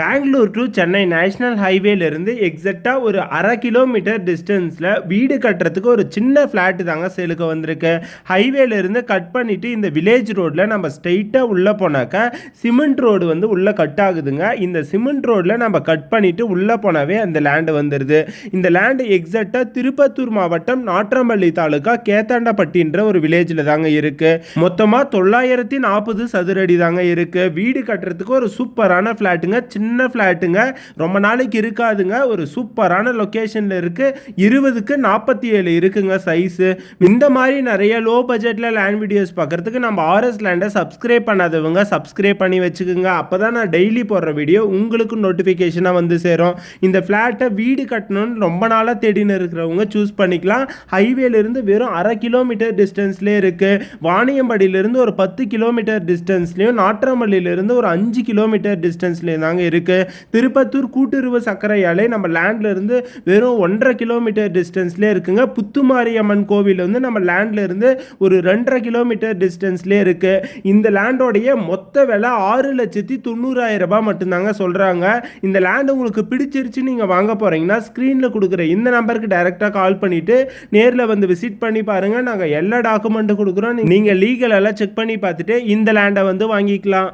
Bangalore to Chennai national ஹைவேலேருந்து எக்ஸாக்டாக ஒரு அரை கிலோமீட்டர் டிஸ்டன்ஸில் வீடு கட்டுறதுக்கு ஒரு சின்ன ஃப்ளாட்டு தாங்க சேலுக்கு வந்திருக்கு. ஹைவேலேருந்து கட் பண்ணிவிட்டு இந்த வில்லேஜ் ரோட்டில் நம்ம ஸ்ட்ரெயிட்டாக உள்ளே போனாக்கா சிமெண்ட் ரோடு வந்து உள்ளே கட் ஆகுதுங்க. இந்த சிமெண்ட் ரோட்டில் நம்ம கட் பண்ணிவிட்டு உள்ளே போனாவே அந்த லேண்டு வந்துடுது இந்த லேண்டு எக்ஸாக்டாக திருப்பத்தூர் மாவட்டம் நாற்றம்பள்ளி தாலுக்கா கேத்தாண்டப்பட்டின்ற ஒரு வில்லேஜில் தாங்க இருக்குது மொத்தமாக தொள்ளாயிரத்தி நாற்பது சதுரடி தாங்க இருக்குது வீடு கட்டுறதுக்கு ஒரு சூப்பரான ஃப்ளாட்டுங்க சின்ன சின்ன ஃப்ளாட்டுங்க ரொம்ப நாளைக்கு இருக்காதுங்க. ஒரு சூப்பரான லொக்கேஷனில் இருக்குது இருபதுக்கு நாற்பத்தி ஏழு இருக்குங்க சைஸு இந்த மாதிரி நிறைய லோ பட்ஜெட்டில் லேண்ட் வீடியோஸ் பார்க்குறதுக்கு நம்ம ஆர்எஸ் லேண்டை சப்ஸ்கிரைப் பண்ணாதவங்க சப்ஸ்கிரைப் பண்ணி வச்சுக்கோங்க. அப்போ தான் நான் டெய்லி போடுற வீடியோ உங்களுக்கு நோட்டிஃபிகேஷனாக வந்து சேரும். இந்த ஃப்ளாட்டை வீடு கட்டணும்னு ரொம்ப நாளாக தேடின்னு இருக்கிறவங்க சூஸ் பண்ணிக்கலாம். ஹைவேலேருந்து வெறும் அரை கிலோமீட்டர் டிஸ்டன்ஸ்லேயே இருக்குது வாணியம்பாடியிலேருந்து ஒரு பத்து கிலோமீட்டர் டிஸ்டன்ஸ்லேயும் நாற்றம்பள்ளியிலேருந்து ஒரு அஞ்சு கிலோமீட்டர் டிஸ்டன்ஸ்லேயும் தாங்க இருக்குது திருப்பத்தூர் கூட்டுறவு சர்க்கரை ஆலை நம்ம லேண்ட்ல இருந்து வெறும் ஒன்றரை கிலோமீட்டர் டிஸ்டன்ஸ்லேயே இருக்குங்க. புத்துமாரியம்மன் கோவில் வந்து நம்ம லேண்ட்ல இருந்து ஒரு ரெண்டரை கிலோமீட்டர் டிஸ்டன்ஸ்லேயே இருக்குது இந்த லேண்டோடைய மொத்த விலை ஆறு லட்சத்தி தொண்ணூறாயிரம் ரூபாய் மட்டும்தாங்க சொல்கிறாங்க இந்த லேண்ட் உங்களுக்கு பிடிச்சிருச்சு நீங்கள் வாங்க போகிறீங்கன்னா ஸ்க்ரீனில் கொடுக்குற இந்த நம்பருக்கு டைரெக்டாக கால் பண்ணிவிட்டு நேரில் வந்து விசிட் பண்ணி பாருங்கள் நாங்கள் எல்லா டாக்குமெண்ட்டும் கொடுக்குறோம். நீங்கள் லீகல் எல்லாம் செக் பண்ணி பார்த்துட்டு இந்த லேண்டை வந்து வாங்கிக்கலாம்.